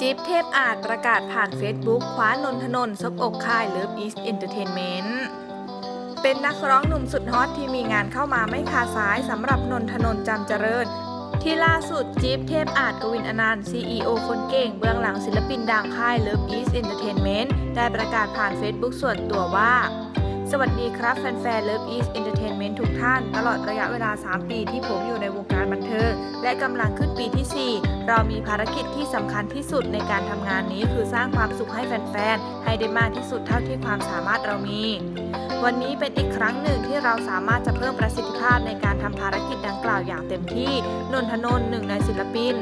จิ๊บเทพอาจประกาศผ่าน Facebook คว้านนทนนซบอกค่ายเลิฟอีสเอนเตอร์เทนเมนต์เป็นนักร้องหนุ่มสุดฮอตที่มีงานเข้ามาไม่ขาดสายสำหรับนนทนนจำเจริญ ที่ล่าสุดจิ๊บเทพอาจกวินอนันต์ CEO คนเก่งเบื้องหลังศิลปินดังค่าย Love East Entertainment ได้ประกาศผ่าน Facebook ส่วนตัวว่า สวัสดีครับแฟนๆ Love East Entertainment ทุกท่าน ตลอดระยะเวลา 3 ปีที่ผมอยู่ในวงการบันเทิงและกำลังขึ้นปีที่ 4 เรามีภารกิจที่สำคัญที่สุดในการทำงานนี้คือสร้างความสุขให้แฟนๆ ให้ได้มากที่สุดเท่าที่ความสามารถเรามี วันนี้เป็นอีกครั้งหนึ่งที่เราสามารถจะเพิ่มประสิทธิภาพในการทำภารกิจดังกล่าวอย่างเต็มที่นนทนนท์หนึ่งในศิลปิน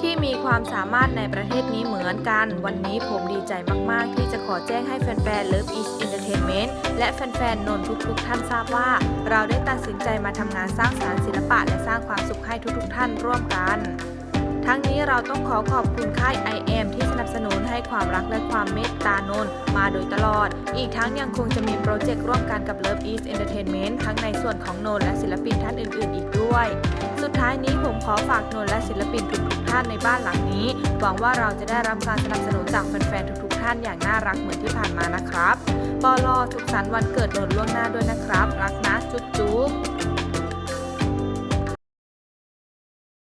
ที่มีความสามารถในประเทศนี้เหมือนกัน วันนี้ผมดีใจมาก ๆ ที่จะขอแจ้งให้แฟนๆ Love East Entertainment และแฟนๆนนทุกๆท่านทราบว่า เราได้ตัดสินใจมาทำงานสร้างสารรค์ศิลปะและสร้างความสุขให้ทุกๆท่านร่วมกัน ทั้งนี้เราต้องขอขอบคุณค่าย IM ที่สนับสนุนให้ความรักและความเมตตานนมาโดยตลอด อีกทั้งยังคงจะมีโปรเจกต์ร่วมกันกับ Love East Entertainment ทั้งในส่วนของนนและศิลปินท่านอื่นๆ อีกด้วย ท้ายนี้ผมขอฝากนนและศิลปินทุกๆท่านในบ้านหลังนี้ หวังว่าเราจะได้รับการสนับสนุนจากแฟนๆทุกๆท่านอย่างน่ารักเหมือนที่ผ่านมานะครับปอลอทุกสันต์วันเกิดนนล่วงหน้าด้วยนะครับ